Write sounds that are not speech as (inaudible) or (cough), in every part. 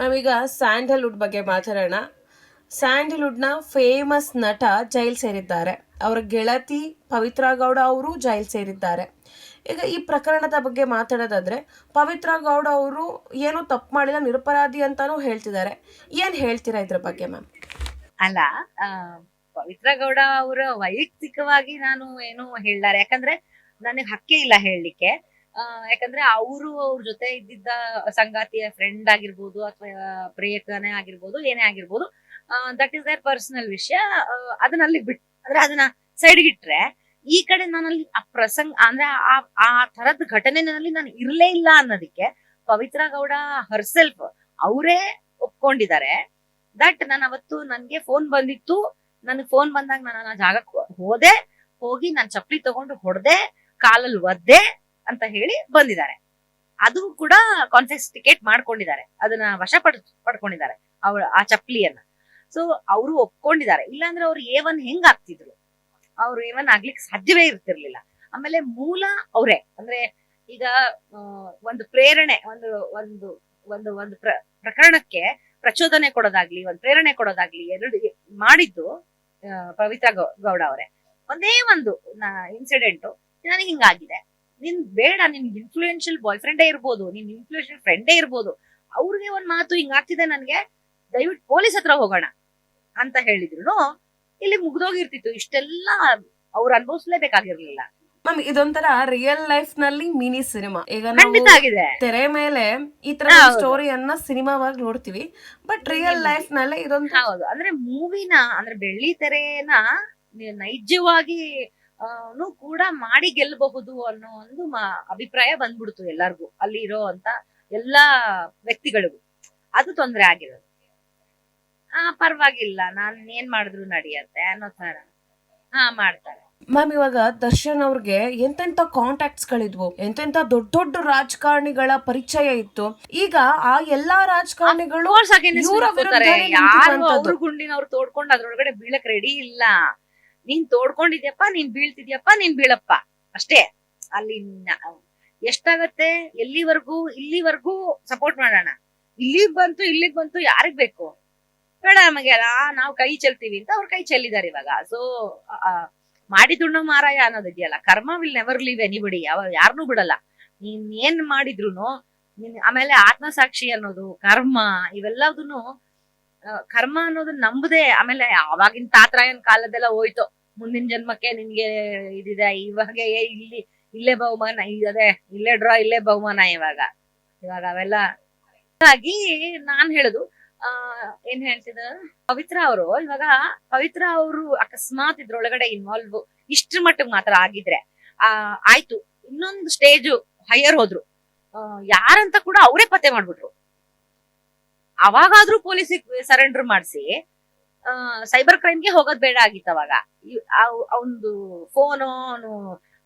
ನಾವೀಗ ಸ್ಯಾಂಡಲ್ವುಡ್ ಬಗ್ಗೆ ಮಾತಾಡೋಣ. ಸ್ಯಾಂಡಲ್ವುಡ್ನ ಫೇಮಸ್ ನಟ ಜೈಲ್ ಸೇರಿದ್ದಾರೆ. ಅವರ ಗೆಳತಿ ಪವಿತ್ರ ಗೌಡ ಅವರು ಜೈಲ್ ಸೇರಿದ್ದಾರೆ. ಈಗ ಈ ಪ್ರಕರಣದ ಬಗ್ಗೆ ಮಾತಾಡೋದಾದ್ರೆ, ಪವಿತ್ರ ಗೌಡ ಅವರು ಏನೂ ತಪ್ಪು ಮಾಡಿಲ್ಲ, ನಿರಪರಾಧಿ ಅಂತಾನೂ ಹೇಳ್ತಿದ್ದಾರೆ. ಏನ್ ಹೇಳ್ತೀರಾ ಇದ್ರ ಬಗ್ಗೆ ಮ್ಯಾಮ್? ಅಲ್ಲ ಪವಿತ್ರಾ ಗೌಡ ಅವರ ವೈಯಕ್ತಿಕವಾಗಿ ನಾನು ಏನು ಹೇಳಾರೆ ಯಾಕಂದ್ರೆ ನನಗೆ ಹಕ್ಕಿ ಇಲ್ಲ ಹೇಳಲಿಕ್ಕೆ. ಯಾಕಂದ್ರೆ ಅವರು ಅವ್ರ ಜೊತೆ ಇದ್ದಿದ್ದ ಸಂಗಾತಿಯ ಫ್ರೆಂಡ್ ಆಗಿರ್ಬೋದು ಅಥವಾ ಪ್ರಿಯಕನೇ ಆಗಿರ್ಬೋದು ಏನೇ ಆಗಿರ್ಬೋದು ದಟ್ ಇಸ್ ದರ್ ಪರ್ಸನಲ್ ವಿಷಯ. ಆ, ಅದನ್ನ ಅಲ್ಲಿ ಬಿಟ್ ಅಂದ್ರೆ ಅದನ್ನ ಸೈಡ್ಗೆ ಇಟ್ರೆ ಈ ಕಡೆ ನಾನಲ್ಲಿ ಆ ಪ್ರಸಂಗ ಅಂದ್ರೆ ಆ ಆ ತರದ ಘಟನೆನಲ್ಲಿ ನಾನು ಇರ್ಲೇ ಇಲ್ಲ ಅನ್ನೋದಕ್ಕೆ ಪವಿತ್ರ ಗೌಡ ಹರ್ಸೆಲ್ಫ್ ಅವರೇ ಒಪ್ಕೊಂಡಿದ್ದಾರೆ. ದಟ್ ನಾನು ಅವತ್ತು ನನ್ಗೆ ಫೋನ್ ಬಂದಿತ್ತು. ನನಗೆ ಫೋನ್ ಬಂದಾಗ ನಾನು ಆ ಜಾಗಕ್ಕೆ ಹೋದೆ. ಹೋಗಿ ನಾನು ಚಪ್ಪಲಿ ತಗೊಂಡು ಹೊಡೆದೆ ಕಾಲಲ್ಲಿ ಒದ್ದೆ. ಅಂತ ಹೇಳಿ ಬಂದಿದ್ದಾರೆ. ಅದು ಕೂಡ ಕಾನ್ಫೆಸ್ಟಿಕೇಟ್ ಮಾಡ್ಕೊಂಡಿದ್ದಾರೆ. ಅದನ್ನ ವಶ ಪಡ್ ಪಡ್ಕೊಂಡಿದ್ದಾರೆ ಅವ್ರ ಆ ಚಪ್ಪಲಿಯನ್ನ. ಸೊ ಅವರು ಒಪ್ಕೊಂಡಿದ್ದಾರೆ. ಇಲ್ಲಾಂದ್ರೆ ಅವ್ರು ಎ ಒನ್ ಹೆಂಗ್ ಆಗ್ತಿದ್ರು? ಅವ್ರು ಎ ಒನ್ ಆಗ್ಲಿಕ್ಕೆ ಸಾಧ್ಯವೇ ಇರ್ತಿರ್ಲಿಲ್ಲ. ಆಮೇಲೆ ಮೂಲ ಅವರೇ, ಅಂದ್ರೆ ಈಗ ಒಂದು ಪ್ರೇರಣೆ, ಒಂದು ಒಂದು ಒಂದು ಒಂದು ಪ್ರ, ಪ್ರಕರಣಕ್ಕೆ ಪ್ರಚೋದನೆ ಕೊಡೋದಾಗ್ಲಿ, ಒಂದು ಪ್ರೇರಣೆ ಕೊಡೋದಾಗ್ಲಿ ಎರಡು ಮಾಡಿದ್ದು ಪವಿತ್ರ ಗೌಡ ಅವರೇ. ಒಂದೇ ಒಂದು ಇನ್ಸಿಡೆಂಟ್ ನನಗೆ ಹಿಂಗಾಗಿದೆ. ನಿನ್ ಬೇಡ ನಿನ್ ಇನ್ಫ್ಲೂಯೆನ್ಷಿಯಲ್ ಬಾಯ್ ಫ್ರೆಂಡೇ ಇರ್ಬೋದು ನಿನ್ ಇನ್ಫ್ಲೂಯೆನ್ಷಿಯಲ್ ಫ್ರೆಂಡೇ ಇರ್ಬೋದು ಅವ್ರಿಗೆ ಒಂದ್ ಮಾತು ಹಿಂಗಾಗ್ತಿದೆ ನನ್ಗೆ ದಯವಿಟ್ಟು ಪೊಲೀಸ್ ಹತ್ರ ಹೋಗೋಣ ಅಂತ ಹೇಳಿದ್ರು ಇಲ್ಲಿ ಮುಗ್ದೋಗಿರ್ತಿತ್ತು. ಇಷ್ಟೆಲ್ಲ ಅವ್ರು ಅನುಭವಿಸ್ಲೇಬೇಕಾಗಿರ್ಲಿಲ್ಲ. ಮ್ಯಾಮ್ ಇದೊಂಥರ ರಿಯಲ್ ಲೈಫ್ನಲ್ಲಿ ಮಿನಿ ಸಿನಿಮಾ. ಈಗ ನಾವು ತೆರೆ ಮೇಲೆ ಈ ತರ. ಸ್ಟೋರಿಯನ್ನ ಸಿನಿಮಾವಾಗಿ ನೋಡ್ತೀವಿ. ಬಟ್ ರಿಯಲ್ ಲೈಫ್ನಲ್ಲಿ ಇದೊಂದು ಹೌದು. ಅಂದ್ರೆ ಮೂವಿನ ಅಂದ್ರೆ ಬೆಳ್ಳಿ ತೆರೆನ ನೈಜವಾಗಿ ಕೂಡ ಮಾಡಿ ಗೆಲ್ಲಬಹುದು ಅನ್ನೋ ಒಂದು ಅಭಿಪ್ರಾಯ ಬಂದ್ಬಿಡ್ತು ಎಲ್ಲಾರ್ಗು. ಅಲ್ಲಿ ಇರೋ ಅಂತ ಎಲ್ಲಾ ವ್ಯಕ್ತಿಗಳಿಗೂ. ಅದು ತೊಂದ್ರೆ ಆಗಿರೋದು. ಆ ಪರವಾಗಿಲ್ಲ. ನಾನ್ ಏನ್ ಮಾಡಿದ್ರು ನಡೆಯತ್ತೆ ಅನ್ನೋ ತರ ಹಾ ಮಾಡ್ತಾರೆ. ಮ್ಯಾಮ್ ಇವಾಗ ದರ್ಶನ್ ಅವ್ರಿಗೆ ಎಂತೆಂತ ಕಾಂಟ್ಯಾಕ್ಟ್ಸ್ ಗಳಿದ್ವು ಎಂತೆಂತ ದೊಡ್ಡ ದೊಡ್ಡ ರಾಜಕಾರಣಿಗಳ ಪರಿಚಯ ಇತ್ತು. ಈಗ ಆ ಎಲ್ಲಾ ರಾಜಕಾರಣಿಗಳು ಗುಂಡಿನವ್ರು ತೋಡ್ಕೊಂಡು ಅದ್ರೊಳಗಡೆ ಬೀಳಕ್ ರೆಡಿ ಇಲ್ಲ. ನೀನ್ ತೋಡ್ಕೊಂಡಿದ್ಯಪ್ಪ, ನೀನ್ ಬೀಳ್ತಿದ್ಯಪ್ಪ, ನೀನ್ ಬೀಳಪ್ಪ. ಅಷ್ಟೇ. ಅಲ್ಲಿ ಎಷ್ಟಾಗತ್ತೆ? ಎಲ್ಲಿವರೆಗೂ, ಇಲ್ಲಿವರೆಗೂ ಸಪೋರ್ಟ್ ಮಾಡೋಣ. ಇಲ್ಲಿಗ್ ಬಂತು ಇಲ್ಲಿಗ್ ಬಂತು, ಯಾರಿಗ್ ಬೇಕು? ಬೇಡ ನಮಗೆ ನಾವು ಕೈ ಚೆಲ್ತೀವಿ ಅಂತ ಅವ್ರ ಕೈ ಚೆಲ್ಲಿದ್ದಾರೆ ಇವಾಗ. ಸೊ ಮಾಡಿದುಣ್ಣು ಮಾರಾಯ ಅನ್ನೋದಿದೆಯಲ್ಲ. ಕರ್ಮ ವಿಲ್ ನೆವರ್ ಲೀವ್ ಎನಿಬಡಿ ಯಾವ ಯಾರನ್ನೂ ಬಿಡಲ್ಲ. ನೀನ್ ಏನ್ ಮಾಡಿದ್ರು ಆಮೇಲೆ ಆತ್ಮಸಾಕ್ಷಿ ಅನ್ನೋದು, ಕರ್ಮ ಇವೆಲ್ಲದನ್ನು ಕರ್ಮ ಅನ್ನೋದು ನಂಬದೆ ಆಮೇಲೆ ಅವಾಗಿನ ತಾತ್ರಾಯನ್ ಕಾಲದೆಲ್ಲ ಹೋಯ್ತು. ಮುಂದಿನ ಜನ್ಮಕ್ಕೆ ನಿನ್ಗೆ ಇದಿದೆ ಇವಾಗ ಇಲ್ಲಿ, ಇಲ್ಲೇ ಬಹುಮಾನ ಅದೇ, ಇಲ್ಲೇ ಡ್ರಾ, ಇಲ್ಲೇ ಬಹುಮಾನ ಇವಾಗ. ಇವಾಗ ಅವೆಲ್ಲ ಹಾಗಾಗಿ ನಾನ್ ಹೇಳುದು, ಆ, ಏನ್ ಹೇಳ್ತಿದ್ದ ಪವಿತ್ರ ಅವರು, ಇವಾಗ ಪವಿತ್ರ ಅವರು ಅಕಸ್ಮಾತ್ ಇದ್ರೊಳಗಡೆ ಇನ್ವಾಲ್ವ್ ಇಷ್ಟ್ರ ಮಟ್ಟಿಗೆ ಮಾತ್ರ ಆಗಿದ್ರೆ, ಆ, ಆಯ್ತು, ಇನ್ನೊಂದು ಸ್ಟೇಜ್ ಹೈಯರ್ ಹೋದ್ರು. ಯಾರಂತ ಕೂಡ ಅವರೇ ಪತ್ತೆ ಮಾಡ್ಬಿಟ್ರು. ಅವಾಗಾದ್ರೂ ಪೊಲೀಸಿಗೆ ಸರೆಂಡರ್ ಮಾಡಿಸಿ ಸೈಬರ್ ಕ್ರೈಮ್ಗೆ ಹೋಗೋದ್ ಬೇಡ ಆಗಿತ್ತು ಅವಾಗ. ಅವನದು ಫೋನು ಅವನು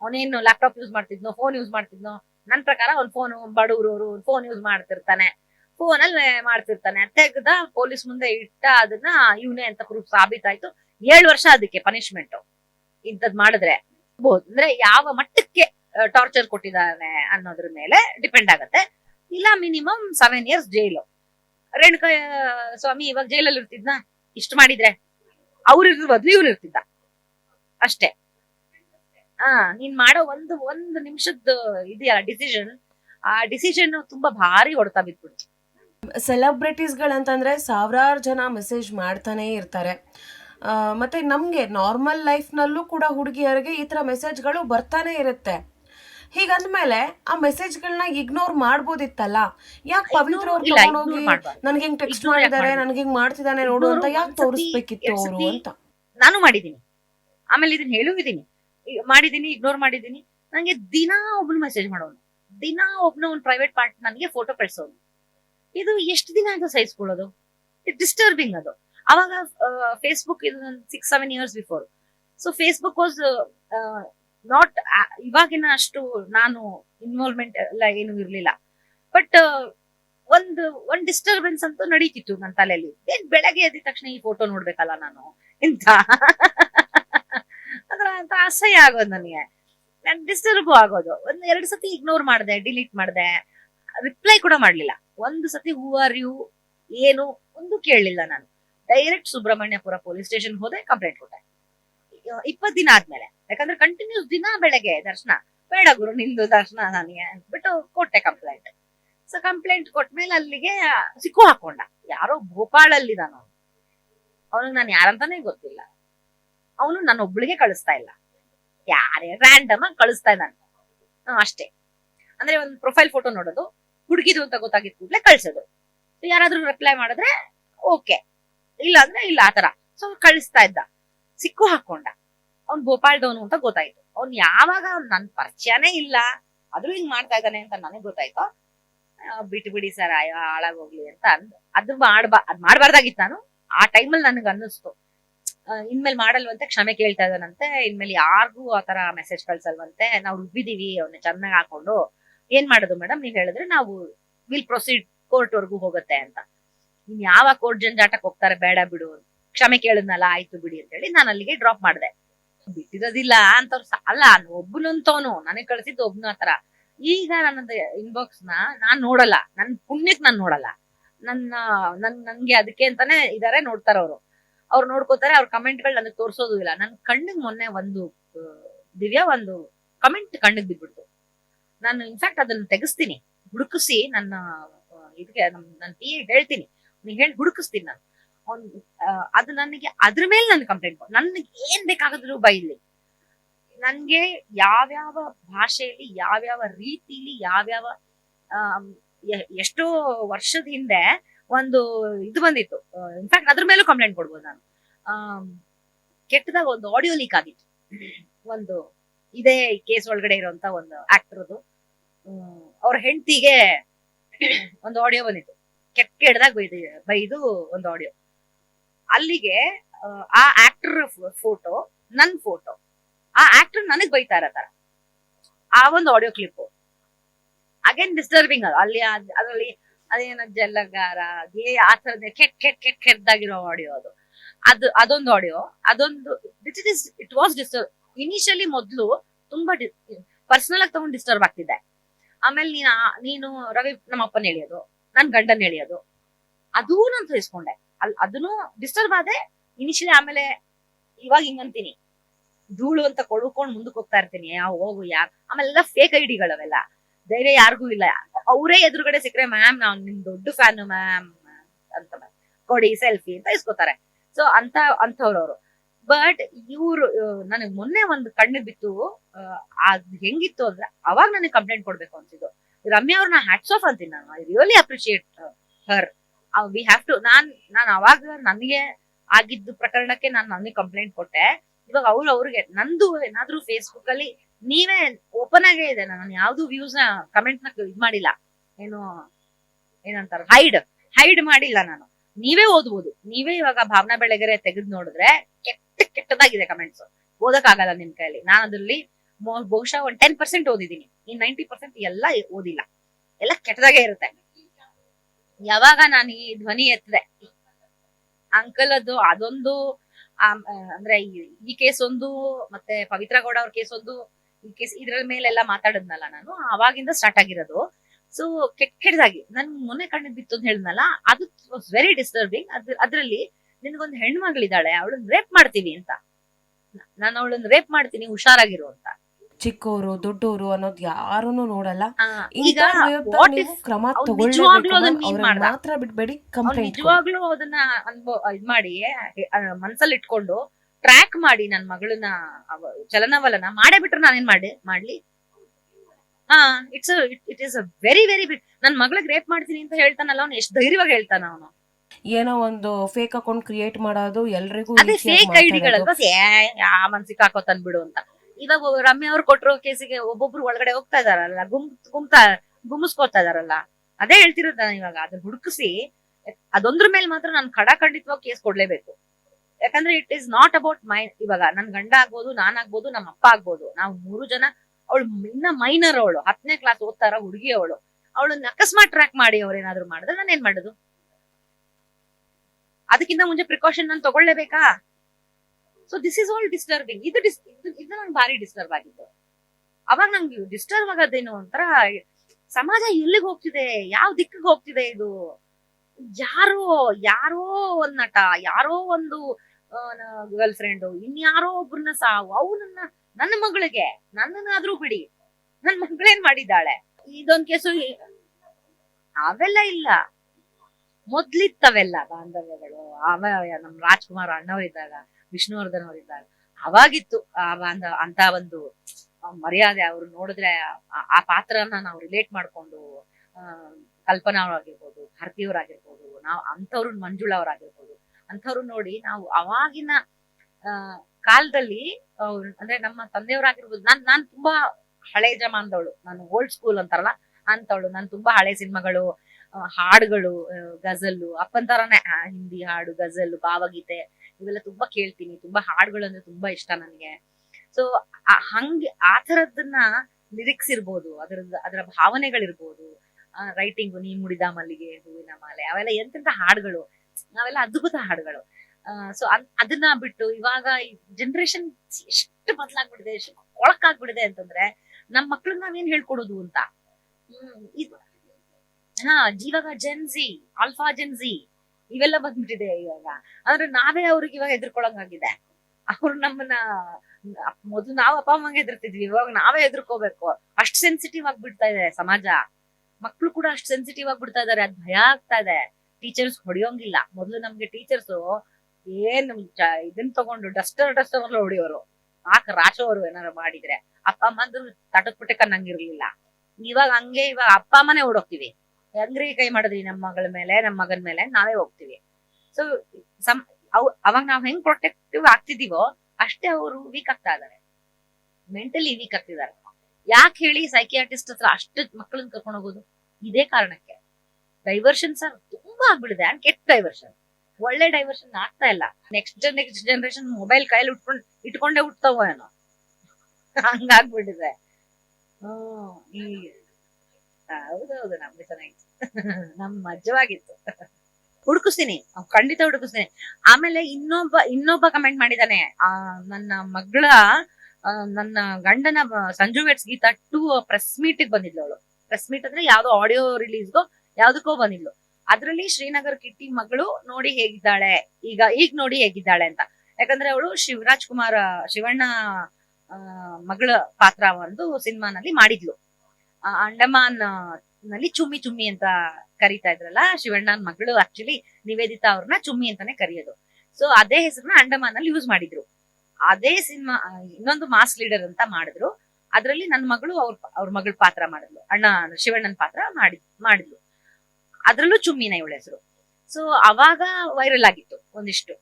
ಅವನೇನು ಲ್ಯಾಪ್ಟಾಪ್ ಯೂಸ್ ಮಾಡ್ತಿದ್ನೋ ಫೋನ್ ಯೂಸ್ ಮಾಡ್ತಿದ್ನೋ, ನನ್ ಪ್ರಕಾರ ಅವ್ನ್ ಫೋನ್ ಬಡವರು ಫೋನ್ ಯೂಸ್ ಮಾಡ್ತಿರ್ತಾನೆ. ಫೋನ್ ಅಲ್ಲಿ ಮಾಡ್ತಿರ್ತಾನೆ. ತೆಗ್ದ ಪೊಲೀಸ್ ಮುಂದೆ ಇಟ್ಟ ಅದನ್ನ ಇವನೇ ಅಂತ ಪ್ರೂಫ್ ಸಾಬೀತಾಯ್ತು. ಏಳು ವರ್ಷ ಅದಕ್ಕೆ ಪನಿಷ್ಮೆಂಟ್ ಇಂಥದ್ ಮಾಡಿದ್ರೆ ಅಂದ್ರೆ ಯಾವ ಮಟ್ಟಕ್ಕೆ ಟಾರ್ಚರ್ ಕೊಟ್ಟಿದ್ದಾನೆ ಅನ್ನೋದ್ರ ಮೇಲೆ ಡಿಪೆಂಡ್ ಆಗತ್ತೆ. ಇಲ್ಲ minimum seven years jail. Renuka Swamy ಇವಾಗ ಜೈಲಲ್ಲಿ ಇರ್ತಿದ್ನ? ಇಷ್ಟು ಮಾಡಿದ್ರೆ. ಅವ್ರು ಬದ್ಲು ಇವ್ರು ಇರ್ತಿದ್ದ. ಅಷ್ಟೇ. ಆ, ನೀನ್ ಮಾಡೋ ಒಂದು ಒಂದು ನಿಮಿಷದ ಇದೆಯಲ್ಲ ಡಿಸಿಷನ್ ಆ ಡಿಸಿಷನ್ ತುಂಬಾ ಭಾರಿ ಹೊಡ್ತಾ ಬಿದ್ಬಿಡ್ತು ಸೆಲೆಬ್ರಿಟೀಸ್ಗಳಂತಂದ್ರೆ ಸಾವಿರಾರು ಜನ ಮೆಸೇಜ್ ಮಾಡ್ತಾನೆ ಇರ್ತಾರೆ. ಮತ್ತೆ ನಮ್ಗೆ ನಾರ್ಮಲ್ ಲೈಫ್ನಲ್ಲೂ ಕೂಡ ಹುಡುಗಿಯರಿಗೆ ಈ ತರ ಮೆಸೇಜ್ಗಳು ಬರ್ತಾನೆ ಇರುತ್ತೆ. ಹೀಗಂದ್ಮೇಲೆ ಆ ಮೆಸೇಜ್ಗಳನ್ನ ಇಗ್ನೋರ್ ಮಾಡ್ಬೋದಿತ್ತಲ್ಲ? ಯಾಕೆ ಪವಿತ್ರ ಅವ್ರು ತಗೊಂಡೋಗಿ. ನನ್ಗೆ ಹಿಂಗ್ ಟೆಕ್ಸ್ಟ್ ಮಾಡಿದ್ದಾರೆ? ನನ್ಗೆ ಹಿಂಗ್ ಮಾಡ್ತಿದ್ದಾನೆ ನೋಡು ಅಂತ ಯಾಕೆ ತೋರಿಸ್ಬೇಕಿತ್ತು ಅವರು ಅಂತ? ನಾನು ಮಾಡಿದೀನಿ ಆಮೇಲೆ ಇದನ್ನ ಹೇಳುವಿದೀನಿ ಮಾಡಿದೀನಿ ಇಗ್ನೋರ್ ಮಾಡಿದೀನಿ ನಂಗೆ ದಿನಾ ಒಬ್ನು ಮೆಸೇಜ್ ಮಾಡೋನು. ದಿನಾ ಒಬ್ನ ಒಂದು ಪ್ರೈವೇಟ್ ಪಾರ್ಟ್ ನನಗೆ ಫೋಟೋ ಕಳ್ಸೋನು. ಇದು ಎಷ್ಟು ದಿನ ಆಗ ಸಹಿಸ್ಕೊಳ್ಳೋದು? ಡಿಸ್ಟರ್ಬಿಂಗ್ ಅದು. ಅವಾಗ ಫೇಸ್ಬುಕ್ ಇದು six seven years before so Facebook was not ಇವಾಗಿನ ಅಷ್ಟು ನಾನು ಇನ್ವಾಲ್ವ್ಮೆಂಟ್ ಎಲ್ಲ ಏನು ಇರ್ಲಿಲ್ಲ. ಬಟ್ ಒಂದು, ಒಂದ್ ಡಿಸ್ಟರ್ಬೆನ್ಸ್ ಅಂತೂ ನಡೀತಿತ್ತು ನನ್ನ ತಲೆಯಲ್ಲಿ. ಏನ್ ಬೆಳಗ್ಗೆ ಎದ್ದ ತಕ್ಷಣ ಈ ಫೋಟೋ ನೋಡ್ಬೇಕಲ್ಲ ನಾನು? ಎಂತ? ಅದ್ರ ಅಂತ ಅಸಹ್ಯ ಆಗೋದು ನನಗೆ. ನನ್ ಡಿಸ್ಟರ್ಬ್ ಆಗೋದು. ಒಂದ್ ಎರಡು ಸತಿ ಇಗ್ನೋರ್ ಮಾಡಿದೆ ಡಿಲೀಟ್ ಮಾಡಿದೆ. ರಿಪ್ಲೈ ಕೂಡ ಮಾಡ್ಲಿಲ್ಲ. ಒಂದು ಸತಿ ಹೂ ಆರ್ ಯು ಏನು ಒಂದು ಕೇಳಲಿಲ್ಲ ನಾನು. ಡೈರೆಕ್ಟ್ ಸುಬ್ರಹ್ಮಣ್ಯಪುರ ಪೊಲೀಸ್ ಸ್ಟೇಷನ್ ಹೋದೆ ಕಂಪ್ಲೇಂಟ್ ಕೊಟ್ಟೆ. ಇಪ್ಪತ್ ದಿನ ಆದ್ಮೇಲೆ. ಯಾಕಂದ್ರೆ ಕಂಟಿನ್ಯೂಸ್ ದಿನ ಬೆಳಗ್ಗೆ ದರ್ಶನ. ಬೇಡ ಗುರು, ನಿಂದು ದರ್ಶನ ನನಗೆ ಅಂದ್ಬಿಟ್ಟು ಕೊಟ್ಟೆ ಕಂಪ್ಲೇಂಟ್ ಸೊ ಕಂಪ್ಲೇಂಟ್ ಕೊಟ್ಮೇಲೆ ಅಲ್ಲಿಗೆ ಸಿಕ್ಕು ಹಾಕೊಂಡ. ಯಾರೋ ಭೋಪಾಳಲ್ಲಿ ನಾನು. ಅವನಿಗೆ ನಾನು ಯಾರಂತಾನೆ ಗೊತ್ತಿಲ್ಲ. ಅವನು ನನ್ನ ಒಬ್ಳಿಗೆ ಕಳಿಸ್ತಾ ಇಲ್ಲ. ಯಾರೇ ರ್ಯಾಂಡಮ್ ಆಗಿ ಕಳಿಸ್ತಾ ಇದ್ದಾನೆ. ಅಷ್ಟೇ. ಅಂದ್ರೆ ಒಂದು ಪ್ರೊಫೈಲ್ ಫೋಟೋ ನೋಡೋದು, ಹುಡುಗಿದು ಅಂತ ಗೊತ್ತಾಗಿದ್ ಕೂಡಲೇ ಕಳ್ಸೋದು. ಯಾರಾದ್ರೂ ರಿಪ್ಲೈ ಮಾಡಿದ್ರೆ ಓಕೆ ಇಲ್ಲ ಅಂದ್ರೆ ಇಲ್ಲ ಆತರ ಸೊ ಕಳಿಸ್ತಾ ಇದ್ದ. ಸಿಕ್ಕು ಹಾಕೊಂಡ ಅವ್ನ್ ಭೋಪಾಳ್ದವನು ಅಂತ ಗೊತ್ತಾಯ್ತು. ಅವ್ನ್ ಯಾವಾಗ ನನ್ ಪರಿಚಯನೇ ಇಲ್ಲ ಆದ್ರೂ ಹಿಂಗ್ ಮಾಡ್ತಾ ಇದ್ದಾನೆ ಅಂತ ನನಗ್ ಗೊತ್ತಾಯ್ತು. ಬಿಟ್ಟು ಬಿಡಿ ಸರ್ ಅಯ್ಯೋ ಹಾಳಾಗೋಗ್ಲಿ ಅಂತ ಅಂದ್ ಅದ್ರ ಮಾಡ್ಬಾ ಅದ್ ಮಾಡ್ಬಾರ್ದಾಗಿತ್ತು ನಾನು. ಆ ಟೈಮಲ್ಲಿ ನನಗೆ ಅನ್ನಿಸ್ತು. ಆ, ಇನ್ಮೇಲೆ ಮಾಡಲ್ವಂತೆ ಕ್ಷಮೆ ಕೇಳ್ತಾ ಇದ್ದಾನಂತೆ. ಇನ್ಮೇಲೆ ಯಾರಿಗೂ ತರ ಮೆಸೇಜ್ ಕಳ್ಸಲ್ವಂತೆ. ನಾವು ರುಬ್ಬಿದೀವಿ ಅವ್ನ ಚೆನ್ನಾಗಿ ಹಾಕೊಂಡು. ಏನ್ ಮಾಡೋದು ಮೇಡಮ್? ನೀವ್ ಹೇಳಿದ್ರೆ ನಾವು ವಿಲ್ ಪ್ರೊಸೀಡ್ ಕೋರ್ಟ್ ವರ್ಗೂ ಹೋಗುತ್ತೆ ಅಂತ. ಇನ್ ಯಾವ ಕೋರ್ಟ್ ಜಂಜಾಟಕ್ಕೆ ಹೋಗ್ತಾರೆ ಬೇಡ ಬಿಡು ಕ್ಷಮೆ ಕೇಳಿದ್ನಲ್ಲ, ಆಯ್ತು ಬಿಡಿ ಅಂತ ಹೇಳಿ ನಾನು ಅಲ್ಲಿಗೆ ಡ್ರಾಪ್ ಮಾಡ್ದೆ. ಬಿಟ್ಟಿರೋದಿಲ್ಲ ಅಂತವ್ರು ಅಲ್ಲ ಒಬ್ಬನಂತವನು ನನಗೆ ಕಳ್ಸಿದ್ದು ಒಬ್ನ ಆತರ. ಈಗ ನನ್ನ ಇನ್ಬಾಕ್ಸ್ನ ನಾನ್ ನೋಡಲ್ಲ, ನನ್ ಪುಣ್ಯಕ್ ನಾನ್ ನೋಡಲ್ಲ. ನನ್ನ, ನನ್, ನಂಗೆ ಅದಕ್ಕೆ ಅಂತಾನೆ ಇದಾರೆ, ನೋಡ್ತಾರ ಅವರು. ಅವ್ರು ನೋಡ್ಕೋತಾರೆ, ಅವ್ರ ಕಮೆಂಟ್ಗಳು ನನಗೆ ತೋರ್ಸೋದು ಇಲ್ಲ. ನನ್ ಕಣ್ಣಿಗೆ ಮೊನ್ನೆ ಒಂದು ದಿವ್ಯಾ ಒಂದು ಕಮೆಂಟ್ ಕಣ್ಣಿಗೆ ಬಿದ್ಬಿಡ್ತು. ನಾನು ಇನ್ಫ್ಯಾಕ್ಟ್ ಅದನ್ನ ತೆಗಿಸ್ತೀನಿ, ಹುಡುಕಿಸಿ ನನ್ನ ಇದಕ್ಕೆ ನಮ್ ನನ್ನ ಪಿ ಹೇಳ್ತೀನಿ. ಹೇಳಿ, ಹುಡುಕಿಸ್ತೀನಿ ನಾನು. ಅದು ನನಗೆ ಅದ್ರ ಮೇಲೆ ನನ್ ಕಂಪ್ಲೇಂಟ್ ನನ್ಗೆ ಏನ್ ಬೇಕಾಗಿದ್ರು ಬೈಲಿ ನನ್ಗೆ ಯಾವ್ಯಾವ ಭಾಷೆಯಲ್ಲಿ, ಯಾವ್ಯಾವ ರೀತಿಲಿ, ಯಾವ್ಯಾವ ಎಷ್ಟೋ ವರ್ಷದ ಹಿಂದೆ ಒಂದು ಇದು ಬಂದಿತ್ತು. ಇನ್ಫ್ಯಾಕ್ಟ್ ಅದ್ರ ಮೇಲೂ ಕಂಪ್ಲೇಂಟ್ ಕೊಡ್ಬೋದು ನಾನು. ಕೆಟ್ಟದಾಗ ಒಂದು ಆಡಿಯೋ ಲೀಕ್ ಆಗಿತ್ತು. ಒಂದು ಇದೇ ಕೇಸ್ ಒಳಗಡೆ ಇರುವಂತ ಒಂದು ಆಕ್ಟರ್ದು ಅವ್ರ ಹೆಂಡತಿಗೆ ಒಂದು ಆಡಿಯೋ ಬಂದಿತ್ತು. ಕೆಟ್ಟ ಕೆಡ್ದಾಗ ಬೈದು ಬೈದು ಒಂದು ಆಡಿಯೋ ಅಲ್ಲಿಗೆ ಆ, ಆಕ್ಟರ್ ಫೋಟೋ ನನ್ ಫೋಟೋ ಆ ಆಕ್ಟರ್ ನನಗ್ ಬೈತಾ ಇರೋ ತರ ಆ ಒಂದು ಆಡಿಯೋ ಕ್ಲಿಪ್ ಅಗೇನ್ ಡಿಸ್ಟರ್ಬಿಂಗ್ ಅಲ್ಲಿ ಅದರಲ್ಲಿ ಅದೇನ ಜಲ್ಲಗಾರ ಆ ತರದ ಕೆಟ್ ಕೆಟ್ ಕೆಟ್ ಕೆಟ್ಟದಾಗಿರೋ ಆಡಿಯೋ ಅದು. ಅದು ಅದೊಂದು ಆಡಿಯೋ ಅದೊಂದು it is it was disturb initially ಮೊದ್ಲು ತುಂಬಾ ಪರ್ಸನಲ್ ಆಗಿ ತಗೊಂಡ್ ಡಿಸ್ಟರ್ಬ್ ಆಗ್ತಿದ್ದೆ. ಆಮೇಲೆ ನೀನು ನೀನು ರವಿ ನಮ್ಮ ಅಪ್ಪನ ಹೇಳಿಯೋದು ನನ್ ಗಂಡನ್ ಹೇಳಿಯೋದು ಅದೂ ನಾನು ಸಹಿಸ್ಕೊಂಡೆ. ಅಲ್ ಅದನ್ನು ಡಿಸ್ಟರ್ಬ್ ಆದ್ರೆ ಇನಿಷಿಯಲಿ ಆಮೇಲೆ ಇವಾಗ ಹಿಂಗಂತೀನಿ. ಧೂಳು ಅಂತ ಕೊಡ್ಕೊಂಡು ಮುಂದಕ್ಕೆ ಹೋಗ್ತಾ ಇರ್ತೀನಿ. ಯಾವ ಹೋಗು ಯಾರ್ ಆಮೇಲೆ ಎಲ್ಲ ಫೇಕ್ ಐಡಿಗಳವೆಲ್ಲ ಧೈರ್ಯ ಯಾರಿಗೂ ಇಲ್ಲ. ಅವರೇ ಎದುರುಗಡೆ ಸಿಕ್ಕರೆ ಮ್ಯಾಮ್ ನಾವು ನಿಮ್ ದೊಡ್ಡ ಫ್ಯಾನ್ ಮ್ಯಾಮ್ ಅಂತ ಕೊಡಿ ಸೆಲ್ಫಿ ಅಂತ ಇಸ್ಕೋತಾರೆ. ಸೊ ಅಂತ ಅಂತವ್ರವ್ರು ಬಟ್ ಇವ್ರು ನನಗ್ ಮೊನ್ನೆ ಒಂದು ಕಣ್ಣು ಬಿತ್ತು. ಅದ್ ಹೆಂಗಿತ್ತು ಅಂದ್ರೆ ಅವಾಗ ನನಗೆ ಕಂಪ್ಲೇಂಟ್ ಕೊಡ್ಬೇಕು ಅನ್ಸಿದ್ದು. ರಮ್ಯಾ ಅವ್ರನ್ನ ಹ್ಯಾಟ್ಸ್ ಆಫ್ ಅಂತೀನಿ ನಾನು. I really appreciate her we have to ನಾನ್ ನಾನ್ ಅವಾಗ ನನಗೆ ಆಗಿದ್ದು ಪ್ರಕರಣಕ್ಕೆ ನಾನು ನನಗೆ ಕಂಪ್ಲೇಂಟ್ ಕೊಟ್ಟೆ. ಇವಾಗ ಅವ್ರು ಅವ್ರಿಗೆ, ನಂದು ಏನಾದ್ರೂ ಫೇಸ್ಬುಕ್ ಅಲ್ಲಿ ನೀವೇ ಓಪನ್ ಆಗೇ ಇದೆ, ನಾನು ಯಾವ್ದು ವ್ಯೂಸ್ನ ಕಮೆಂಟ್ನ ಇದ್ ಮಾಡಿಲ್ಲ. ಏನು, ಏನಂತಾರ ಹೈಡ್ ಹೈಡ್ ಮಾಡಿಲ್ಲ ನಾನು. ನೀವೇ ಓದ್ಬೋದು. ನೀವೇ ಇವಾಗ ಭಾವನಾ ಬೆಳಗೆರೆ ತೆಗೆದು ನೋಡಿದ್ರೆ ಕೆಟ್ಟ, ಕೆಟ್ಟದಾಗಿದೆ ಕಮೆಂಟ್ಸ್ ಓದಕ್ ಆಗಲ್ಲ ನಿಮ್ ಕೈಯಲ್ಲಿ. ನಾನು ಅದ್ರಲ್ಲಿ ಬಹುಶಃ ಒಂದ್ ಟೆನ್ ಪರ್ಸೆಂಟ್ ಓದಿದೀನಿ ಈ ನೈಂಟಿ ಪರ್ಸೆಂಟ್ ಎಲ್ಲ ಓದಿಲ್ಲ. ಎಲ್ಲ ಕೆಟ್ಟದಾಗೆ ಇರುತ್ತೆ. ಯಾವಾಗ ನಾನು ಈ ಧ್ವನಿ ಎತ್ತದೆ ಅಂಕಲ್ ಅದು ಅದೊಂದು ಅಂದ್ರೆ ಈ- ಕೇಸ್ ಒಂದು, ಮತ್ತೆ ಪವಿತ್ರ ಗೌಡ ಅವ್ರ ಕೇಸ್ ಒಂದು, ಈ ಕೇಸ್ ಇದ್ರ ಮೇಲೆಲ್ಲ ಮಾತಾಡದ್ನಲ್ಲ ನಾನು ಅವಾಗಿಂದ ಸ್ಟಾರ್ಟ್ ಆಗಿರೋದು. ಸೊ ಕೆಟ್ಟ ಕೆಟ್ಟದಾಗಿ ನನ್ ಮೊನ್ನೆ ಕಣ್ಣಿಗೆ ಬಿತ್ತು ಅಂತ ಹೇಳಿದ್ನಲ್ಲ, ಅದು ವಾಸ್ ವೆರಿ ಡಿಸ್ಟರ್ಬಿಂಗ್ ಅದ್ರ ಅದ್ರಲ್ಲಿ ನಿನ್ಗೊಂದು ಹೆಣ್ಮಗಳಿದ್ದಾಳೆ ಅವಳನ್ನ ರೇಪ್ ಮಾಡ್ತೀವಿ ಅಂತ. ನಾನು ಅವಳನ್ನ ರೇಪ್ ಮಾಡ್ತೀನಿ, ಹುಷಾರಾಗಿರು ಅಂತ. ಚಿಕ್ಕವರು ದೊಡ್ಡವರು ಅನ್ನೋದು ಯಾರನ್ನು ನೋಡಲ್ಲ. ಈಗ what if ಕ್ರಮ ನಿಜವಾಗ್ಲೂ ಅದನ್ನ ಮಾಡ್ದ? ಮಾತ್ರ ಬಿಡ್ಬೇಡಿ ಕಂಪ್ಲೇಂಟ್ ನಿಜವಾಗ್ಲೂ ಅದನ್ನ ಅನ್ಭವ ಇದ್ ಮಾಡಿ ಆ, ಮನ್ಸಲ್ಲಿ ಇಟ್ಕೊಂಡು ಟ್ರ್ಯಾಕ್ ಮಾಡಿ ನನ್ ಮಗಳನ್ನ ಅವ- ಚಲನವಲನ ಮಾಡೇ ಬಿಟ್ರೆ ನಾನೇನ್ ಮಾಡಿ ಮಾಡ್ಲಿ ಹಾ it's it is a very very ಬಿಟ್ ನನ್ ಮಗಳಿಗೆ ರೇಪ್ ಮಾಡ್ತೀನಿ ಅಂತ ಹೇಳ್ತಾನಲ್ಲ ಅವ್ನು ಎಷ್ಟು ಧೈರ್ಯವಾಗಿ ಹೇಳ್ತಾನ ಅವನು. ಏನೋ ಒಂದು ಫೇಕ್ ಅಕೌಂಟ್ ಕ್ರಿಯೇಟ್ ಮಾಡೋದು ಎಲ್ರಿಗೂ ಅದೇ ಫೇಕ್. ಐಡಿಗಳಲ್ವಾ ಯಾ ಮನ್ಸಿಗೆ ಹಾಕೋತಾನ್ ಬಿಡು ಅಂತ. ಇವಾಗ ರಮ್ಯ ಅವ್ರು ಕೊಟ್ಟಿರೋ ಕೇಸಿಗೆ ಒಬ್ಬೊಬ್ರು ಒಳಗಡೆ ಹೋಗ್ತಾ ಇದಾರಲ್ಲ ಗುಮ್ ಗುಮ್ತಾ ಗುಮ್ಸ್ಕೊತಾ ಇದಾರಲ್ಲ, ಅದೇ ಹೇಳ್ತಿರೋದ್ ನಾನು ಇವಾಗ ಅದನ್ನ ಹುಡುಕಿಸಿ, ಅದೊಂದ್ರ ಮೇಲೆ ಮಾತ್ರ ನಾನು ಖಡಾಖಂಡಿತವಾಗಿ ಕೇಸ್ ಕೊಡ್ಲೇಬೇಕು. ಯಾಕಂದ್ರೆ it is not about my ಇವಾಗ ನನ್ ಗಂಡ ಆಗ್ಬೋದು, ನಾನ್ ಆಗ್ಬೋದು ನಮ್ಮ ಅಪ್ಪ ಆಗ್ಬೋದು, ನಾವು ಮೂರು ಜನ, ಅವಳು ಇನ್ನ ಮೈನರ್ ಅವಳು ಹತ್ತನೇ ಕ್ಲಾಸ್ ಓದ್ತಾರ ಹುಡುಗಿ ಅವಳು, ಅವಳನ್ನ ಅಕಸ್ಮಾತ್ ಟ್ರ್ಯಾಕ್ ಮಾಡಿ ಅವ್ರೇನಾದ್ರು ಮಾಡಿದ್ರೆ ನಾನು ಏನ್ ಮಾಡೋದು? ಅದಕ್ಕಿಂತ ಮುಂಚೆ ಪ್ರಿಕಾಷನ್ ನಾನು ತಗೊಳ್ಳೇಬೇಕಾ so this is all disturbing ಇದು ಡಿಸ್ ಇದು ನಂಗೆ ಭಾರಿ ಡಿಸ್ಟರ್ಬ್ ಆಗಿತ್ತು ಅವಾಗ ನಂಗೆ ಡಿಸ್ಟರ್ಬ್ ಆಗೋದೇನು ಒಂಥರ, ಸಮಾಜ ಎಲ್ಲಿಗೆ ಹೋಗ್ತಿದೆ? ಯಾವ ದಿಕ್ಕಿಗೆ ಹೋಗ್ತಿದೆ ಇದು? ಯಾರೋ ಯಾರೋ ಒಂದ್ ನಟ, ಯಾರೋ ಒಂದು ಗರ್ಲ್ ಫ್ರೆಂಡ್ ಇನ್ಯಾರೋ ಒಬ್ರನ್ನ ಸಾವು, ಅವನನ್ನ, ನನ್ನ ಮಗಳಿಗೆ, ನನ್ನನ್ನಾದ್ರೂ ಬಿಡಿ. ನನ್ ಮಗಳೇನ್ ಮಾಡಿದ್ದಾಳೆ? ಇದೊಂದ್ ಕೇಸು ಅವೆಲ್ಲ ಇಲ್ಲ. ಮೊದ್ಲಿತ್ತವೆಲ್ಲ ಬಾಂಧವ್ಯಗಳು. ಅವ ನಮ್ ರಾಜ್ಕುಮಾರ್ ಅಣ್ಣವರಿದ್ದಾಗ. ವಿಷ್ಣುವರ್ಧನ್ ಅವರಿದ್ದಾರೆ. ಅವಾಗಿತ್ತು ಅಂತ ಒಂದು ಮರ್ಯಾದೆ ಅವ್ರು ನೋಡಿದ್ರೆ ಆ- ಪಾತ್ರನ ನಾವು ರಿಲೇಟ್ ಮಾಡ್ಕೊಂಡು ಕಲ್ಪನಾ ಅವ್ರಾಗಿರ್ಬೋದು ಭಾರತೀಯವ್ರಾಗಿರ್ಬೋದು, ನಾವು ಅಂಥವ್ರು ಮಂಜುಳ ಅವ್ರಾಗಿರ್ಬೋದು, ಅಂಥವ್ರು ನೋಡಿ ನಾವು ಅವಾಗಿನ ಕಾಲದಲ್ಲಿ ಅಂದ್ರೆ ನಮ್ಮ ತಂದೆಯವರಾಗಿರ್ಬೋದು, ನಾನ್ ನಾನ್ ತುಂಬಾ ಹಳೆ ಜಮಾನದವಳು, ನಾನು ಓಲ್ಡ್ ಸ್ಕೂಲ್ ಅಂತಾರಲ್ಲ ಅಂತವಳು ನಾನು ತುಂಬಾ ಹಳೆ ಸಿನಿಮಾಗಳು ಹಾಡುಗಳು ಗಜಲ್ಲು, ಅಪ್ಪನ್ ಹಿಂದಿ ಹಾಡು, ಗಜಲ್ಲು, ಭಾವಗೀತೆ ಇವೆಲ್ಲ ತುಂಬಾ ಕೇಳ್ತೀನಿ, ತುಂಬಾ ಹಾಡುಗಳು ಅಂದ್ರೆ ತುಂಬಾ ಇಷ್ಟ ನನಗೆ. ಸೊ ಹಂಗೆ ಆ ತರದನ್ನ ಲಿರಿಕ್ಸ್ ಇರ್ಬೋದು ಅದರ ಅದರ ಭಾವನೆಗಳಿರ್ಬೋದು. ರೈಟಿಂಗು ನೀ ಮುಡಿದ ಮಲ್ಲಿಗೆ, ಹೂವಿನ ಮಾಲೆ, ಅವೆಲ್ಲ ಎಂತೆಂತ ಹಾಡುಗಳು, ನಾವೆಲ್ಲ ಅದ್ಭುತ ಹಾಡುಗಳು. ಸೊ ಅದನ್ನ ಬಿಟ್ಟು ಇವಾಗ ಜನರೇಷನ್ ಎಷ್ಟು ಬದಲಾಗ್ಬಿಡಿದೆ ಎಷ್ಟು ಕೊಳಕಾಗ್ಬಿಡಿದೆ ಅಂತಂದ್ರೆ ನಮ್ ಮಕ್ಳಿಗೆ ನಾವೇನ್ ಹೇಳ್ಕೊಡೋದು ಅಂತ? ಹ್ಮ್ ಹಾ ಇವಾಗ ಜೆನ್ಸಿ ಆಲ್ಫಾ ಜೆನ್ಸಿ ಇವೆಲ್ಲ ಬಂದ್ಬಿಟ್ಟಿದೆ ಇವಾಗ. ಅಂದ್ರೆ ನಾವೇ ಅವ್ರಿಗೆ ಇವಾಗ ಹೆದರ್ಕೊಳಂಗಾಗಿದೆ. ಅವ್ರು ನಮ್ಮನ್ನ ಮೊದ್ಲು ನಾವ್ ಅಪ್ಪ ಅಮ್ಮಂಗೆ ಹೆದರ್ತಿದ್ವಿ. ಇವಾಗ ನಾವೇ ಹೆದರ್ಕೋಬೇಕು. ಅಷ್ಟ್ ಸೆನ್ಸಿಟಿವ್ ಆಗ್ಬಿಡ್ತಾ ಇದೆ ಸಮಾಜ. ಮಕ್ಳು ಕೂಡ ಅಷ್ಟ್ ಸೆನ್ಸಿಟಿವ್ ಆಗ್ಬಿಡ್ತಾ ಇದಾರೆ. ಅದ್ ಭಯ ಆಗ್ತಾ ಇದೆ. ಟೀಚರ್ಸ್ ಹೊಡಿಯೋಂಗಿಲ್ಲ. ಮೊದ್ಲು ನಮ್ಗೆ ಟೀಚರ್ಸ್ ಏನ್ ಇದನ್ ತಗೊಂಡು ಡಸ್ಟರ್ ಡಸ್ಟರ್ ಎಲ್ಲ ಹೊಡಿಯೋರು. ಆಕ ರಾಶೋರು ಏನಾರು ಮಾಡಿದ್ರೆ? ಅಪ್ಪ ಅಮ್ಮ ಅಂದ್ರು ತಟಕ್ ಪುಟಕ್ ಅನ್ನಂಗಿರ್ಲಿಲ್ಲ. ಇವಾಗ ಹಂಗೆ ಇವಾಗ ಅಪ್ಪ ಅಮ್ಮನೆ ಓಡೋಗ್ತಿವಿ. ಹೆಂಗ್ರಿ ಕೈ ಮಾಡಿದ್ರಿ ನಮ್ಮ ಮಗಳ ಮೇಲೆ ನಮ್ಮ ಮಗನ ಮೇಲೆ, ನಾವೇ ಹೋಗ್ತೀವಿ. ಸೊ ಸಮ್, ಅವ್, ಅವಾಗ ನಾವ್ ಹೆಂಗ್ ಪ್ರೊಟೆಕ್ಟಿವ್ ಆಗ್ತಿದೀವೋ, ಅಷ್ಟೇ ಅವರು ವೀಕ್ ಆಗ್ತಾ ಇದಾರೆ. ಮೆಂಟಲಿ ವೀಕ್ ಆಗ್ತಿದ್ದಾರೆ ಯಾಕೆ ಹೇಳಿ ಸೈಕಿಯಾಟಿಸ್ಟ್ ಹತ್ರ ಅಷ್ಟು ಮಕ್ಕಳನ್ನ ಕರ್ಕೊಂಡು ಹೋಗೋದು? ಇದೇ ಕಾರಣಕ್ಕೆ. ಡೈವರ್ಷನ್ ಸರ್ ತುಂಬಾ ಆಗ್ಬಿಡಿದೆ ಅಂಡ್ ಕೆಟ್ಟ ಡೈವರ್ಷನ್ ಒಳ್ಳೆ ಡೈವರ್ಷನ್ ಆಗ್ತಾ ಇಲ್ಲ. ನೆಕ್ಸ್ಟ್ ನೆಕ್ಸ್ಟ್ ಜನರೇಷನ್ ಮೊಬೈಲ್ ಕೈಯಲ್ಲಿ ಉಟ್ಕೊಂಡ್, ಇಟ್ಕೊಂಡೇ ಉಟ್ತಾವ ಏನೋ. ಹಂಗಾಗ್ಬಿಟ್ಟಿದೆ. ಹ್ಮ್ ಈ ಹೌದೌದು ನಮ್ಗೆ ಚೆನ್ನಾಗಿತ್ತು. (laughs) ನಮ್ ಮಜವಾಗಿತ್ತು. ಹುಡುಕಿಸ್ತೀನಿ. ಖಂಡಿತ ಹುಡುಕಿಸ್ತೀನಿ. ಆಮೇಲೆ ಇನ್ನೊಬ್ಬ ಇನ್ನೊಬ್ಬ ಕಮೆಂಟ್ ಮಾಡಿದಾನೆ. ಆ, ನನ್ನ ಮಗಳ ನನ್ನ ಗಂಡನ Sanju weds Geetha to press meet ಬಂದಿದ್ಲು ಅವಳು. ಪ್ರೆಸ್ ಮೀಟ್ ಅಂದ್ರೆ ಯಾವ್ದೋ ಆಡಿಯೋ ರಿಲೀಸ್ಗೋ ಯಾವ್ದಕ್ಕೋ ಬಂದಿದ್ಲು. ಅದ್ರಲ್ಲಿ ಶ್ರೀನಗರ್ ಕಿಟ್ಟಿ ಮಗಳು ನೋಡಿ ಹೇಗಿದ್ದಾಳೆ. ಈಗ ಈಗ ನೋಡಿ ಹೇಗಿದ್ದಾಳೆ ಅಂತ. ಯಾಕಂದ್ರೆ ಅವಳು ಶಿವರಾಜ್ ಕುಮಾರ್, ಶಿವಣ್ಣ ಮಗಳ ಪಾತ್ರ ಒಂದು ಸಿನಿಮಾನಲ್ಲಿ ಮಾಡಿದ್ಲು. ಅಂಡಮಾನ್ನಲ್ಲಿ ಚುಮ್ಮಿ ಚುಮ್ಮಿ ಅಂತ ಕರೀತಾ ಇದ್ರಲ್ಲ, ಶಿವಣ್ಣನ ಮಗಳು ಆಕ್ಚುಲಿ ನಿವೇದಿತಾ ಅವ್ರನ್ನ ಚುಮ್ಮಿ ಅಂತಾನೆ ಕರೆಯೋದು. ಸೊ ಅದೇ ಹೆಸರನ್ನ ಅಂಡಮಾನ್ ಅಲ್ಲಿ ಯೂಸ್ ಮಾಡಿದ್ರು. ಅದೇ ಸಿನಿಮಾ ಇನ್ನೊಂದು ಮಾಸ್ ಲೀಡರ್ ಅಂತ ಮಾಡಿದ್ರು. ಅದರಲ್ಲಿ ನನ್ನ ಮಗಳು ಅವ್ರ ಅವ್ರ ಮಗಳ ಪಾತ್ರ ಮಾಡಿದ್ಲು. ಅಣ್ಣ, ಶಿವಣ್ಣನ ಪಾತ್ರ ಮಾಡಿ ಮಾಡಿದ್ಲು. ಅದ್ರಲ್ಲೂ ಚುಮ್ಮಿನ ಇವಳ ಹೆಸರು. ಸೊ ಅವಾಗ ವೈರಲ್ ಆಗಿತ್ತು ಒಂದಿಷ್ಟು.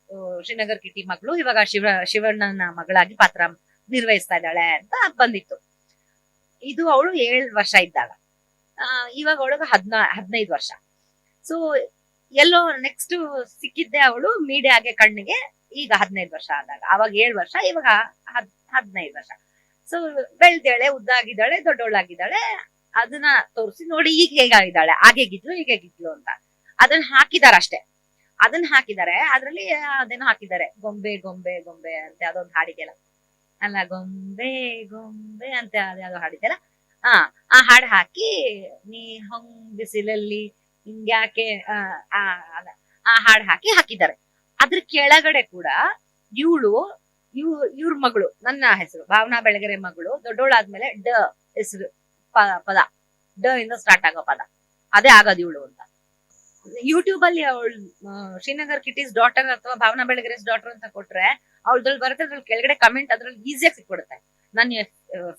ಶ್ರೀನಗರ್ ಕಿಟಿ ಮಗಳು ಇವಾಗ ಶಿವ, ಶಿವಣ್ಣನ ಮಗಳಾಗಿ ಪಾತ್ರ ನಿರ್ವಹಿಸ್ತಾ ಇದ್ದಾಳೆ ಅಂತ ಬಂದಿತ್ತು. ಇದು ಅವಳು ಏಳ್ ವರ್ಷ ಇದ್ದಾಗ ಇವಾಗ ಅವಳಿಗೆ ಹದ್ನಾ, ಹದಿನೈದು ವರ್ಷ. ಸೊ ಎಲ್ಲೋ ನೆಕ್ಸ್ಟ್ ಸಿಕ್ಕಿದ್ದೆ ಅವಳು ಮೀಡಿಯಾಗೆ ಕಣ್ಣಿಗೆ ಈಗ ಹದಿನೈದು ವರ್ಷ ಆದಾಗ. ಅವಾಗ ಏಳು ವರ್ಷ, ಇವಾಗ ಹದ್, ಹದಿನೈದು ವರ್ಷ. ಸೊ ಬೆಳ್ದಾಳೆ ಉದ್ದಾಗಿದ್ದಾಳೆ, ದೊಡ್ಡವಳಾಗಿದ್ದಾಳೆ. ಅದನ್ನ ತೋರಿಸಿ ನೋಡಿ ಈಗ ಹೇಗಾಗಿದ್ದಾಳೆ. ಆಗೇಗಿದ್ಲು ಹೇಗಿದ್ಲು ಅಂತ. ಅದನ್ನ ಹಾಕಿದಾರ ಅಷ್ಟೇ. ಅದನ್ನ ಹಾಕಿದ್ದಾರೆ ಅದ್ರಲ್ಲಿ ಅದೇನೋ ಹಾಕಿದ್ದಾರೆ. ಗೊಂಬೆ ಗೊಂಬೆ ಗೊಂಬೆ ಅಂತ ಅದೊಂದು ಹಾಡಿದೆಯಲ್ಲ. ಅಲ್ಲ ಗೊಂಬೆ ಗೊಂಬೆ ಅಂತ ಯಾವ್ದು ಹಾಡಿದ್ದಲ್ಲ ಆ ಆ ಹಾಡು ಹಾಕಿ ನೀ ಹೊಂಗ್ ಬಿಸಿಲಲ್ಲಿ ಹಿಂಗ್ಯಾಕೆ ಆ, ಹಾಡು ಹಾಕಿ ಹಾಕಿದ್ದಾರೆ. ಅದ್ರ ಕೆಳಗಡೆ ಕೂಡ ಇವಳು ಇವ್ ಇವ್ರ ಮಗಳು ನನ್ನ ಹೆಸರು ಭಾವನಾ ಬೆಳಗೆರೆ ಮಗಳು ದೊಡ್ಡೋಳಾದ್ಮೇಲೆ ಡ ಹೆಸರು ಪದ. ಡ ಇಂದ ಸ್ಟಾರ್ಟ್ ಆಗೋ ಪದ. ಅದೇ ಆಗೋದು ಇವಳು ಅಂತ. ಯೂಟ್ಯೂಬ್ ಅಲ್ಲಿ ಅವಳು ಶ್ರೀನಗರ್ ಕಿಟೀಸ್ ಡಾಟರ್ ಅಥವಾ ಭಾವನಾ ಬೆಳಗೆರೆಸ್ ಡಾಟರ್ ಅಂತ ಕೊಟ್ರೆ ಅವಳದ್ರಲ್ಲಿ ಬರುತ್ತೆ, ಅದ್ರಲ್ಲಿ ಕೆಳಗಡೆ ಕಮೆಂಟ್ ಅದ್ರಲ್ಲಿ ಈಸಿಯಾಗಿ ಸಿಕ್ಬಿಡುತ್ತೆ. ನಾನು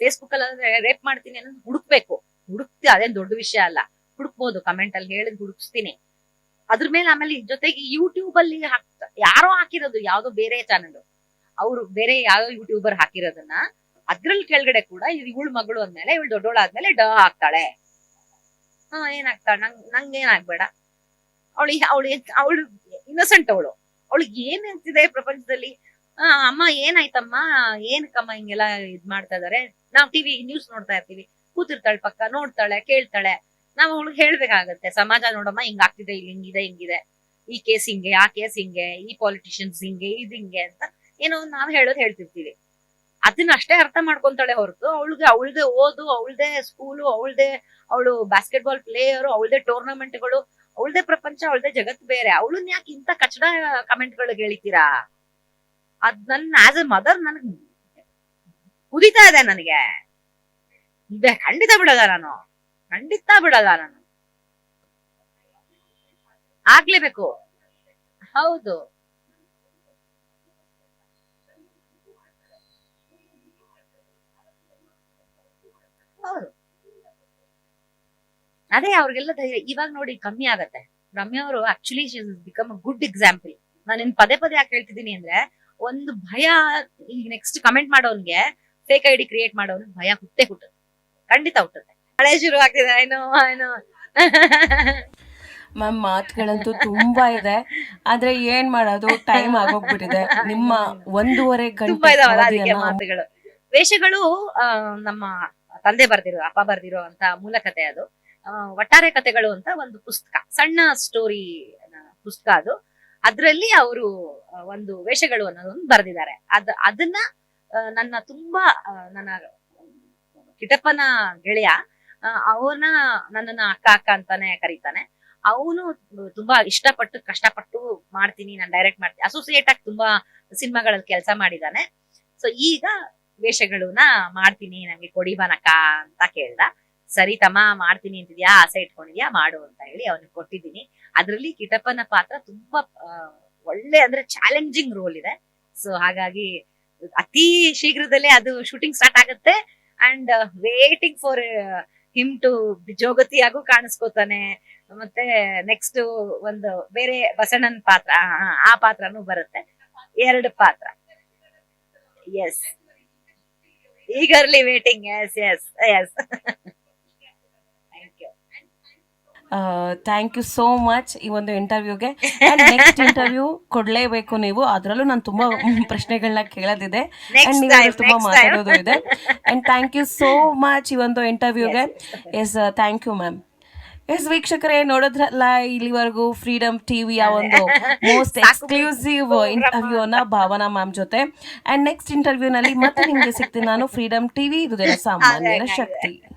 ಫೇಸ್ಬುಕ್ ಅಲ್ಲಿ ರೇಪ್ ಮಾಡ್ತೀನಿ ಅನ್ನೋದು ಹುಡುಕ್ಬೇಕು. ಹುಡುಕ್ತಿ, ಅದೇನ್ ದೊಡ್ಡ ವಿಷಯ ಅಲ್ಲ. ಹುಡುಕ್ಬೋದು ಕಮೆಂಟ್ ಅಲ್ಲಿ ಹೇಳಿದ್ ಹುಡುಕ್ಸ್ತೀನಿ. ಅದ್ರ ಮೇಲೆ ಆಮೇಲೆ ಜೊತೆಗೆ ಯೂಟ್ಯೂಬ್ ಅಲ್ಲಿ ಹಾಕ್ತ ಯಾರೋ ಹಾಕಿರೋದು, ಯಾವ್ದೋ ಬೇರೆ ಚಾನಲ್ ಅವ್ರು ಬೇರೆ ಯಾವ್ದೋ ಯೂಟ್ಯೂಬರ್ ಹಾಕಿರೋದನ್ನ, ಅದ್ರಲ್ಲಿ ಕೆಳಗಡೆ ಕೂಡ ಇವಳು ಮಗಳು ಅಂದ್ಮೇಲೆ, ಇವಳು ದೊಡ್ಡೋಳಾದ್ಮೇಲೆ ಡ ಹಾಕ್ತಾಳೆ ಹಾ, ಏನಾಗ್ತಾಳೆ? ನಂಗ್ ನಂಗೇನಾಗ್ಬೇಡ ಏನಾಗ್ಬೇಡ ಅವಳು ಅವಳು ಅವಳು, ಇನ್ನಸೆಂಟ್ ಅವಳು. ಅವಳಿಗೆ ಏನ್ ಆಗ್ತಿದೆ ಪ್ರಪಂಚದಲ್ಲಿ? ಆ, ಅಮ್ಮ ಏನಾಯ್ತಮ್ಮ? ಏನಕ್ಕಮ್ಮ ಹಿಂಗೆಲ್ಲ ಇದ್ ಮಾಡ್ತಾ ಇದಾರೆ? ನಾವ್ ಟಿವಿ ನ್ಯೂಸ್ ನೋಡ್ತಾ ಇರ್ತೀವಿ. ಕೂತಿರ್ತಾಳೆ ಪಕ್ಕ ನೋಡ್ತಾಳೆ ಕೇಳ್ತಾಳೆ. ನಾವ್ ಅವಳಿಗೆ ಹೇಳ್ಬೇಕಾಗತ್ತೆ. ಸಮಾಜ ನೋಡಮ್ಮ ಹಿಂಗ್ ಆಗ್ತಿದೆ ಇಲ್ಲಿ ಹಿಂಗಿದೆ ಹಿಂಗಿದೆ. ಈ ಕೇಸ್ ಹಿಂಗೆ ಆ ಕೇಸ್ ಹಿಂಗೆ ಈ ಪಾಲಿಟಿಷಿಯನ್ಸ್ ಹಿಂಗೆ ಇದ್ ಹಿಂಗೆ ಅಂತ ಏನೋ ನಾವ್ ಹೇಳೋದ್ ಹೇಳ್ತಿರ್ತೀವಿ. ಅದನ್ನ ಅಷ್ಟೇ ಅರ್ಥ ಮಾಡ್ಕೊಂತಾಳೆ ಹೊರತು ಅವಳಿಗೆ ಅವಳ್ದೆ ಓದು ಅವಳ್ದೆ ಸ್ಕೂಲು ಅವಳ್ದೆ ಅವಳು ಬಾಸ್ಕೆಟ್ ಬಾಲ್ ಪ್ಲೇಯರು ಅವಳದೇ ಟೂರ್ನಮೆಂಟ್ಗಳು ಅವಳ್ದೆ ಪ್ರಪಂಚ ಅವಳ್ದೆ ಜಗತ್ ಬೇರೆ. ಅವಳನ್ನ ಯಾಕೆ ಇಂತ ಕಚಡ ಕಮೆಂಟ್ಗಳು ಹೇಳಿತೀರಾ ಅದ್ ನನ್ನ ಆಸ್ ಎ ಮದರ್ ನನಗ್ ಕುದಿತಾ ಇದೆ ನನಗೆ. ಇದೆ ಖಂಡಿತ ಬಿಡಲ್ಲ ನಾನು. ಖಂಡಿತ ಬಿಡಲ್ಲ ನಾನು. ಆಗ್ಲೇಬೇಕು. ಹೌದು. ಹೌದು. ಅದೇ ಅವ್ರಿಗೆಲ್ಲ ಧೈರ್ಯ. ಇವಾಗ ನೋಡಿ ಕಮ್ಮಿ ಆಗತ್ತೆ. ರಮ್ಯ ಅವರು actually become a good example ನಾನು ಪದೇ ಪದೇ ಯಾಕೆ ಹೇಳ್ತಿದ್ದೀನಿ ಅಂದ್ರೆ ಒಂದು ಭಯ ಈಗ ನೆಕ್ಸ್ಟ್ ಕಮೆಂಟ್ ಮಾಡೋನ್ಗೆ ಫೇಕ್ ಐಡಿ ಕ್ರಿಯೇಟ್ ಮಾಡೋನ್ ಭಯ ಹುಟ್ಟೆ ಹುಟ್ಟುತ್ತೆ. ಖಂಡಿತ ಹುಟ್ಟುತ್ತೆ. ಹಳೆ ಶುರು ಆಗ್ತಿದೆ ಏನೋ ಏನೋ ಮ್ಯಾಮ್ ಮಾತುಗಳಂತೂ ತುಂಬಾ ಇದೆ. ಆದ್ರೆ ಏನ್ ಮಾಡೋದು ಟೈಮ್ ಆಗೋಗ್ಬಿಟ್ಟಿದೆ. ನಿಮ್ಮ ಒಂದೂವರೆ ಗಂಟೆ ಮಾತುಗಳು. ವೇಷಗಳು ನಮ್ಮ ತಂದೆ ಬರ್ದಿರೋ ಅಪ್ಪ ಬರ್ದಿರೋ ಅಂತ ಮೂಲ ಕಥೆ ಅದು. ಒಟ್ಟಾರೆ ಕಥೆಗಳು ಅಂತ ಒಂದು ಪುಸ್ತಕ. ಸಣ್ಣ ಸ್ಟೋರಿ ಪುಸ್ತಕ ಅದು. ಅದ್ರಲ್ಲಿ ಅವರು ಒಂದು ವೇಷಗಳು ಅನ್ನೋದೊಂದು ಬರೆದಿದ್ದಾರೆ. ಅದ್, ಅದನ್ನ ನನ್ನ ತುಂಬಾ ನನ್ನ ಕಿಟಪ್ಪನ ಗೆಳೆಯ ಅವನ ನನ್ನನ್ನ ಅಕ್ಕ ಅಕ್ಕ ಅಂತಾನೆ ಕರೀತಾನೆ. ಅವನು ತುಂಬಾ ಇಷ್ಟಪಟ್ಟು, ಕಷ್ಟಪಟ್ಟು ಮಾಡ್ತೀನಿ, ನಾನು ಡೈರೆಕ್ಟ್ ಮಾಡ್ತೀನಿ. ಅಸೋಸಿಯೇಟ್ ಆಗಿ ತುಂಬಾ ಸಿನಿಮಾಗಳಲ್ಲಿ ಕೆಲಸ ಮಾಡಿದಾನೆ. ಸೊ ಈಗ ವೇಷಗಳನ್ನ ಮಾಡ್ತೀನಿ ನಂಗೆ ಕೊಡಿ ಬನಕ ಅಂತ ಕೇಳ್ದ. ಸರಿ ತಮ್ಮ, ಮಾಡ್ತೀನಿ ಅಂತಿದ್ಯಾ, ಆಸೆ ಇಟ್ಕೊಂಡಿದ್ಯಾ, ಮಾಡು ಅಂತ ಹೇಳಿ ಅವನಿಗೆ ಕೊಟ್ಟಿದ್ದೀನಿ. ಅದ್ರಲ್ಲಿ ಕಿಟಪ್ಪನ ಪಾತ್ರ ತುಂಬಾ ಒಳ್ಳೆ ಅಂದ್ರೆ ಚಾಲೆಂಜಿಂಗ್ ರೋಲ್ ಇದೆ. ಸೊ ಹಾಗಾಗಿ ಅತಿ ಶೀಘ್ರದಲ್ಲೇ ಅದು ಶೂಟಿಂಗ್ ಸ್ಟಾರ್ಟ್ ಆಗುತ್ತೆ. And waiting for him to ಜೋಗತಿಯಾಗೂ ಕಾಣಿಸ್ಕೋತಾನೆ. ಮತ್ತೆ ನೆಕ್ಸ್ಟ್ ಒಂದು ಬೇರೆ ಬಸಣ್ಣನ ಪಾತ್ರ ಆ, ಪಾತ್ರನೂ ಬರುತ್ತೆ. ಎರಡು ಪಾತ್ರ. Yes eagerly waiting yes yes yes thank you so much ಈ ಒಂದು ಇಂಟರ್ವ್ಯೂಗೆ ನೆಕ್ಸ್ಟ್ ಇಂಟರ್ವ್ಯೂ ಕೊಡ್ಲೇಬೇಕು ನೀವು. ಅದರಲ್ಲೂ ನಾನು ತುಂಬಾ (laughs) ಪ್ರಶ್ನೆಗಳನ್ನ ಕೇಳೋದಿದೆ. ಅಂಡ್ ನೀವು ತುಂಬಾ ಮಾತಾಡೋದು ಇದೆ. And thank you so much ಈ ಒಂದು ಇಂಟರ್ವ್ಯೂಗೆ yes thank you ma'am yes ವೀಕ್ಷಕರೇ ನೋಡೋದ್ರಲ್ಲ ಇಲ್ಲಿವರೆಗೂ ಫ್ರೀಡಮ್ ಟಿವಿಯ ಒಂದು ಮೋಸ್ಟ್ ಸಾಕು ಎಕ್ಸ್ಕ್ಲೂಸಿವ್ ಇಂಟರ್ವ್ಯೂ ಅನ್ನ ಭಾವನಾ ಮ್ಯಾಮ್ ಜೊತೆ. ಅಂಡ್ ನೆಕ್ಸ್ಟ್ ಇಂಟರ್ವ್ಯೂನಲ್ಲಿ ಮತ್ತೆ ನಿಮ್ಗೆ ಸಿಗ್ತೀನಿ ನಾನು ಫ್ರೀಡಮ್ ಟಿವಿ ಇದು ಸಾಮಾನ್ಯರ ಶಕ್ತಿ.